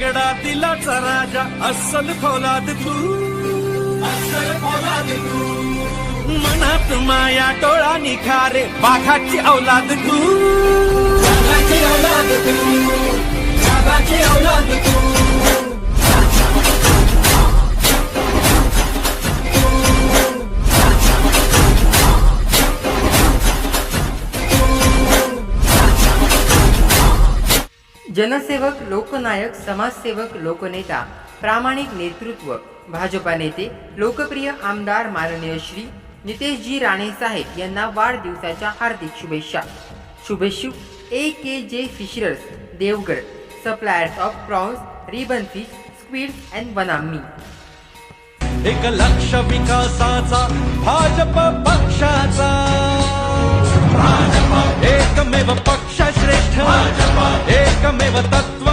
रायगडा दिलाचा राजा अस्सल फौलाद तू. अस्सल फौलाद तू मनात माया डोळा निखारे बाघाची औलाद तू. बाघाची औलाद तू. जनसेवक लोकनायक समाजसेवक लोकनेता प्रामाणिक नेतृत्व भाजपा नेते लोकप्रिय आमदार माननीय श्री नितेशजी राणे साहेब यांना वाढदिवसाच्या हार्दिक शुभेच्छा. शुभेच्छू A K J fishers Devgad suppliers of prawns ribbon fish squids and बनामी. एक लक्ष विकासाचा भाजप पक्षाचा. ఏకమేవ తత్వ